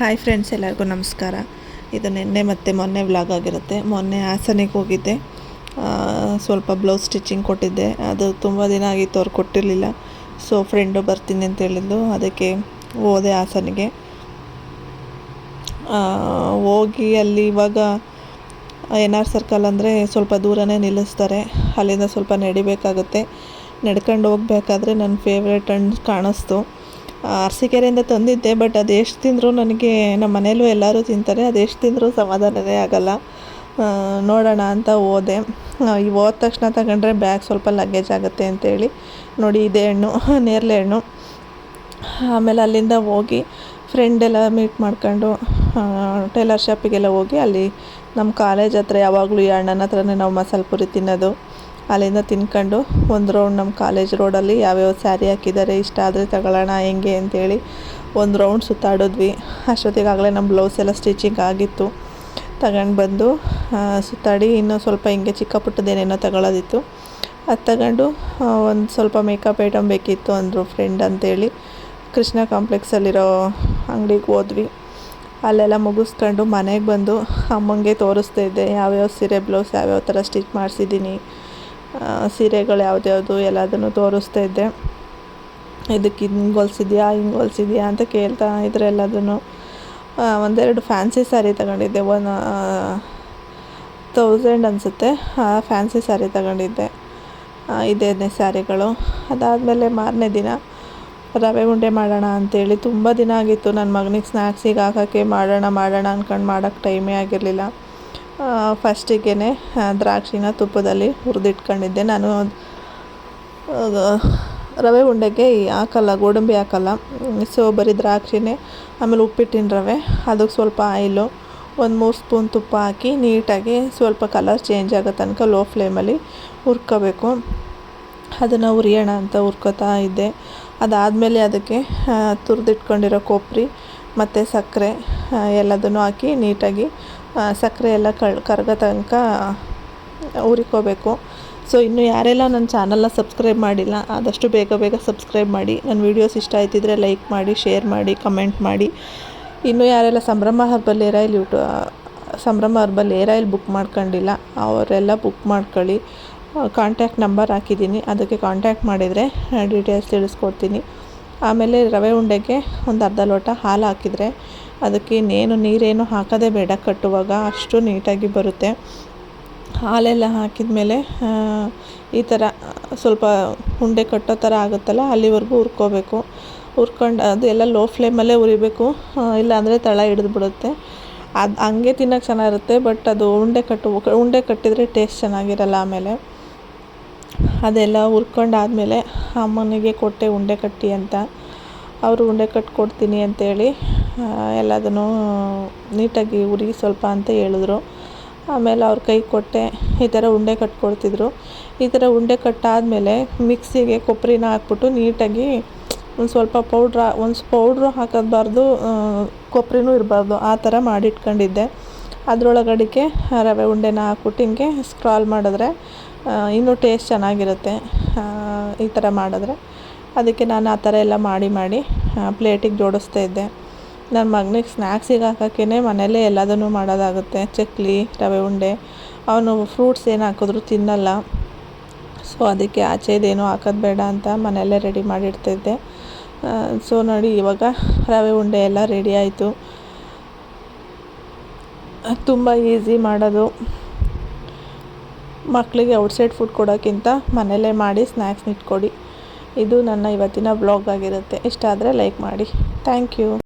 Hi friends ಎಲ್ಲರಿಗೂ ನಮಸ್ಕಾರ. ಇದು ನಿನ್ನೆ ಮತ್ತು ಮೊನ್ನೆ ವ್ಲಾಗ್ ಆಗಿರುತ್ತೆ. ಮೊನ್ನೆ ಹಾಸನಿಗೆ ಹೋಗಿದ್ದೆ. ಸ್ವಲ್ಪ ಬ್ಲೌಸ್ ಸ್ಟಿಚಿಂಗ್ ಕೊಟ್ಟಿದ್ದೆ. ಅದು ತುಂಬ ದಿನ ಆಗಿತ್ತು, ಅವ್ರು ಕೊಟ್ಟಿರಲಿಲ್ಲ. ಸೊ ಫ್ರೆಂಡು ಬರ್ತೀನಿ ಅಂತ ಹೇಳಿದ್ಲು. ಅದಕ್ಕೆ ಹೋದೆ ಹಾಸನಿಗೆ. ಹೋಗಿ ಅಲ್ಲಿ ಇವಾಗ ಎನ್ ಆರ್ ಸರ್ಕಲ್ ಅಂದರೆ ಸ್ವಲ್ಪ ದೂರನೇ ನಿಲ್ಲಿಸ್ತಾರೆ. ಅಲ್ಲಿಂದ ಸ್ವಲ್ಪ ನಡಿಬೇಕಾಗುತ್ತೆ. ನಡ್ಕೊಂಡು ಹೋಗಬೇಕಾದ್ರೆ ನನ್ನ ಫೇವ್ರೇಟ್ ಹಣ್ಣು ಕಾಣಿಸ್ತು. ಅರಸೀಕೆರೆಯಿಂದ ತಂದಿದ್ದೆ ಬಟ್ ಅದು ಎಷ್ಟು ತಿಂದರೂ ನನಗೆ ನಮ್ಮ ಮನೇಲೂ ಎಲ್ಲರೂ ತಿಂತಾರೆ, ಅದು ಎಷ್ಟು ತಿಂದರೂ ಸಮಾಧಾನವೇ ಆಗಲ್ಲ. ನೋಡೋಣ ಅಂತ ಹೋದೆ. ಈ ಹೋದ ತಕ್ಷಣ ತಗೊಂಡ್ರೆ ಬ್ಯಾಗ್ ಸ್ವಲ್ಪ ಲಗೇಜ್ ಆಗುತ್ತೆ ಅಂತೇಳಿ. ನೋಡಿ, ಇದೇ ಹಣ್ಣು, ನೇರಳೆ ಹಣ್ಣು. ಆಮೇಲೆ ಅಲ್ಲಿಂದ ಹೋಗಿ ಫ್ರೆಂಡ್ ಎಲ್ಲ ಮೀಟ್ ಮಾಡ್ಕೊಂಡು ಟೈಲರ್ ಶಾಪಿಗೆಲ್ಲ ಹೋಗಿ ಅಲ್ಲಿ ನಮ್ಮ ಕಾಲೇಜ್ ಹತ್ರ ಯಾವಾಗಲೂ ಈ ಅಣ್ಣನ ಹತ್ರನೇ ನಾವು ಮಸಾಲೆ ಪುರಿ ತಿನ್ನೋದು. ಅಲ್ಲಿಂದ ತಿನ್ಕೊಂಡು ಒಂದು ರೌಂಡ್ ನಮ್ಮ ಕಾಲೇಜ್ ರೋಡಲ್ಲಿ ಯಾವ್ಯಾವ ಸ್ಯಾರಿ ಹಾಕಿದ್ದಾರೆ, ಇಷ್ಟ ಆದರೆ ತಗೊಳ್ಳೋಣ, ಹೆಂಗೆ ಅಂತೇಳಿ ಒಂದು ರೌಂಡ್ ಸುತ್ತಾಡಿದ್ವಿ. ಅಷ್ಟೊತ್ತಿಗಾಗಲೇ ನಮ್ಮ ಬ್ಲೌಸ್ ಎಲ್ಲ ಸ್ಟಿಚಿಂಗ್ ಆಗಿತ್ತು. ತಗೊಂಡು ಬಂದು ಸುತ್ತಾಡಿ ಇನ್ನೂ ಸ್ವಲ್ಪ ಹಿಂಗೆ ಚಿಕ್ಕ ಪುಟ್ಟದೇನೇನೋ ತಗೊಳ್ಳೋದಿತ್ತು. ಅದು ತಗೊಂಡು ಒಂದು ಸ್ವಲ್ಪ ಮೇಕಪ್ ಐಟಮ್ ಬೇಕಿತ್ತು ಅಂದರು ಫ್ರೆಂಡ್ ಅಂತೇಳಿ ಕೃಷ್ಣ ಕಾಂಪ್ಲೆಕ್ಸಲ್ಲಿರೋ ಅಂಗಡಿಗೆ ಹೋದ್ವಿ. ಅಲ್ಲೆಲ್ಲ ಮುಗಿಸ್ಕೊಂಡು ಮನೆಗೆ ಬಂದು ಅಮ್ಮಂಗೆ ತೋರಿಸ್ತಾ ಇದ್ದೆ, ಯಾವ್ಯಾವ ಸೀರೆ ಬ್ಲೌಸ್ ಯಾವ್ಯಾವ ಥರ ಸ್ಟಿಚ್ ಮಾಡಿಸಿದ್ದೀನಿ ಸೀರೆಗಳು ಯಾವುದ್ಯಾವುದು ಎಲ್ಲದನ್ನು ತೋರಿಸ್ತಾ ಇದ್ದೆ. ಇದಕ್ಕೆ ಹಿಂಗೆ ಹೊಲ್ಸಿದ್ಯಾ ಹಿಂಗೆ ಹೊಲ್ಸಿದ್ಯಾ ಅಂತ ಕೇಳ್ತಾ ಇದ್ರೆ ಎಲ್ಲದನ್ನು ಒಂದೆರಡು ಫ್ಯಾನ್ಸಿ ಸ್ಯಾರಿ ತಗೊಂಡಿದ್ದೆ. ಒನ್ ತೌಸಂಡ್ ಅನಿಸುತ್ತೆ. ಫ್ಯಾನ್ಸಿ ಸ್ಯಾರಿ ತಗೊಂಡಿದ್ದೆ. ಇದೇ ಇದೇನೇ ಸ್ಯಾರಿಗಳು. ಅದಾದಮೇಲೆ ಮಾರನೇ ದಿನ ರವೆ ಉಂಡೆ ಮಾಡೋಣ ಅಂತೇಳಿ ತುಂಬ ದಿನ ಆಗಿತ್ತು. ನನ್ನ ಮಗನಿಗೆ ಸ್ನ್ಯಾಕ್ಸಿಗೆ ಹಾಕೋಕ್ಕೆ ಮಾಡೋಣ ಮಾಡೋಣ ಅಂದ್ಕೊಂಡು ಮಾಡೋಕ್ಕೆ ಟೈಮೇ ಆಗಿರಲಿಲ್ಲ. ಫಸ್ಟಿಗೆ ದ್ರಾಕ್ಷಿನ ತುಪ್ಪದಲ್ಲಿ ಹುರಿದಿಟ್ಕೊಂಡಿದ್ದೆ. ನಾನು ರವೆ ಉಂಡೆಗೆ ಹಾಕಲ್ಲ, ಗೋಡಂಬಿ ಹಾಕಲ್ಲ. ಸೊ, ಬರೀ ದ್ರಾಕ್ಷಿನೇ, ಆಮೇಲೆ ಉಪ್ಪಿಟ್ಟಿನ ರವೆ, ಅದಕ್ಕೆ ಸ್ವಲ್ಪ ಆಯಿಲು, ಒಂದು ಮೂರು ಸ್ಪೂನ್ ತುಪ್ಪ ಹಾಕಿ ನೀಟಾಗಿ ಸ್ವಲ್ಪ ಕಲರ್ ಚೇಂಜ್ ಆಗೋ ತನಕ ಲೋ ಫ್ಲೇಮಲ್ಲಿ ಹುರ್ಕೋಬೇಕು. ಅದನ್ನು ಹುರಿಯೋಣ ಅಂತ ಹುರ್ಕೋತಾ ಇದ್ದೆ. ಅದಾದಮೇಲೆ ಅದಕ್ಕೆ ತುರಿದಿಟ್ಕೊಂಡಿರೋ ಕೊಬ್ಬರಿ, ಮತ್ತು ಸಕ್ಕರೆ ಎಲ್ಲದನ್ನು ಹಾಕಿ ನೀಟಾಗಿ ಸಕ್ಕರೆ ಎಲ್ಲ ಕಳ್, ಕರಗೋ ತನಕ ಹುರಿಕೋಬೇಕು ಸೊ ಇನ್ನು ಯಾರೆಲ್ಲ ನನ್ನ ಚಾನಲ್ನ ಸಬ್ಸ್ಕ್ರೈಬ್ ಮಾಡಿಲ್ಲ, ಆದಷ್ಟು ಬೇಗ ಬೇಗ ಸಬ್ಸ್ಕ್ರೈಬ್ ಮಾಡಿ. ನನ್ನ ವೀಡಿಯೋಸ್ ಇಷ್ಟ ಆಯ್ತಿದ್ರೆ ಲೈಕ್ ಮಾಡಿ ಶೇರ್ ಮಾಡಿ ಕಮೆಂಟ್ ಮಾಡಿ. ಇನ್ನು ಯಾರೆಲ್ಲ ಸಂಭ್ರಮ ಹರ್ಬಲ್ ಏರ್ ಆಯಿಲ್ ಯೂಟ್ಯೂ ಸಂಭ್ರಮ ಹರ್ಬಲ್ ಏರ್ ಆಯಿಲ್ ಬುಕ್ ಮಾಡ್ಕೊಂಡಿಲ್ಲ, ಅವರೆಲ್ಲ ಬುಕ್ ಮಾಡ್ಕೊಳ್ಳಿ. ಕಾಂಟ್ಯಾಕ್ಟ್ ನಂಬರ್ ಹಾಕಿದ್ದೀನಿ, ಅದಕ್ಕೆ ಕಾಂಟ್ಯಾಕ್ಟ್ ಮಾಡಿದರೆ ಡೀಟೇಲ್ಸ್ ತಿಳಿಸ್ಕೊಡ್ತೀನಿ. ಆಮೇಲೆ ರವೆ ಉಂಡೆಗೆ ಒಂದು ಅರ್ಧ ಲೋಟ ಹಾಲು ಹಾಕಿದರೆ ಅದಕ್ಕೆ ಇನ್ನೇನು ನೀರೇನು ಹಾಕೋದೇ ಬೇಡ ಕಟ್ಟುವಾಗ ಅಷ್ಟು ನೀಟಾಗಿ ಬರುತ್ತೆ. ಹಾಲೆಲ್ಲ ಹಾಕಿದ ಮೇಲೆ ಈ ಥರ ಸ್ವಲ್ಪ ಉಂಡೆ ಕಟ್ಟೋ ಥರ ಆಗುತ್ತಲ್ಲ, ಅಲ್ಲಿವರೆಗೂ ಹುರ್ಕೋಬೇಕು. ಹುರ್ಕೊಂಡು ಅದು ಎಲ್ಲ ಲೋ ಫ್ಲೇಮಲ್ಲೇ ಉರಿಬೇಕು ಇಲ್ಲಾಂದರೆ ತಳ ಹಿಡಿದು ಬಿಡುತ್ತೆ ಅದು ಹಂಗೆ ತಿನ್ನೋಕೆ ಚೆನ್ನಾಗಿರುತ್ತೆ, ಬಟ್ ಅದು ಉಂಡೆ ಕಟ್ಟು ಉಂಡೆ ಕಟ್ಟಿದರೆ ಟೇಸ್ಟ್ ಚೆನ್ನಾಗಿರಲ್ಲ ಆಮೇಲೆ. ಅದೆಲ್ಲ ಹುರ್ಕೊಂಡಾದ್ಮೇಲೆ ಅಮ್ಮನಿಗೆ ಕೊಟ್ಟೆ ಉಂಡೆ ಕಟ್ಟಿ ಅಂತ. ಅವರು ಉಂಡೆ ಕಟ್ಟಿ ಕೊಡ್ತೀನಿ ಅಂತೇಳಿ ಎಲ್ಲದನ್ನು ನೀಟಾಗಿ ಉರಿ ಸ್ವಲ್ಪ ಅಂತ ಹೇಳಿದ್ರು. ಆಮೇಲೆ ಅವ್ರ ಕೈ ಕೊಟ್ಟೆ, ಈ ಥರ ಉಂಡೆ ಕಟ್ಕೊಡ್ತಿದ್ರು. ಈ ಥರ ಉಂಡೆ ಕಟ್ಟಾದಮೇಲೆ ಮಿಕ್ಸಿಗೆ ಕೊಬ್ಬರಿನ ಹಾಕ್ಬಿಟ್ಟು ನೀಟಾಗಿ ಒಂದು ಸ್ವಲ್ಪ ಪೌಡ್ರ್, ಒಂದು ಪೌಡ್ರು ಹಾಕೋದ್ಬಾರ್ದು ಕೊಬ್ಬರಿನೂ ಇರಬಾರ್ದು. ಆ ಥರ ಮಾಡಿಟ್ಕೊಂಡಿದ್ದೆ. ಅದರೊಳಗಡಿಗೆ ರವೆ ಉಂಡೆನ ಹಾಕ್ಬಿಟ್ಟು ಹಿಂಗೆ ಸ್ಕ್ರಾಲ್ ಮಾಡಿದ್ರೆ ಇನ್ನೂ ಟೇಸ್ಟ್ ಚೆನ್ನಾಗಿರುತ್ತೆ. ಈ ಥರ ಮಾಡಿದ್ರೆ. ಅದಕ್ಕೆ ನಾನು ಆ ಥರ ಎಲ್ಲ ಮಾಡಿ ಮಾಡಿ ಪ್ಲೇಟಿಗೆ ಜೋಡಿಸ್ತಾ ಇದ್ದೆ. ನನ್ನ ಮಗನಿಗೆ ಸ್ನ್ಯಾಕ್ಸಿಗೆ ಹಾಕೋಕ್ಕೇ ಮನೆಯಲ್ಲೇ ಎಲ್ಲದನ್ನು ಮಾಡೋದಾಗುತ್ತೆ. ಚಕ್ಲಿ, ರವೆ ಉಂಡೆ. ಅವನು ಫ್ರೂಟ್ಸ್ ಏನು ಹಾಕಿದ್ರು ತಿನ್ನಲ್ಲ. ಸೊ ಅದಕ್ಕೆ ಆಚೆದೇನು ಹಾಕೋದು ಬೇಡ ಅಂತ ಮನೆಯಲ್ಲೇ ರೆಡಿ ಮಾಡಿಡ್ತಿದ್ದೆ ಸೊ ನೋಡಿ, ಇವಾಗ ರವೆ ಉಂಡೆ ಎಲ್ಲ ರೆಡಿ ಆಯಿತು. ತುಂಬ ಈಸಿ ಮಾಡೋದು. ಮಕ್ಕಳಿಗೆ ಔಟ್ಸೈಡ್ ಫುಡ್ ಕೊಡೋಕ್ಕಿಂತ ಮನೆಯಲ್ಲೇ ಮಾಡಿ ಸ್ನ್ಯಾಕ್ಸ್ ಇಟ್ಕೊಡಿ. ಇದು ನನ್ನ ಇವತ್ತಿನ ಬ್ಲಾಗ್ ಆಗಿರುತ್ತೆ. ಇಷ್ಟ ಆದರೆ ಲೈಕ್ ಮಾಡಿ. Thank you.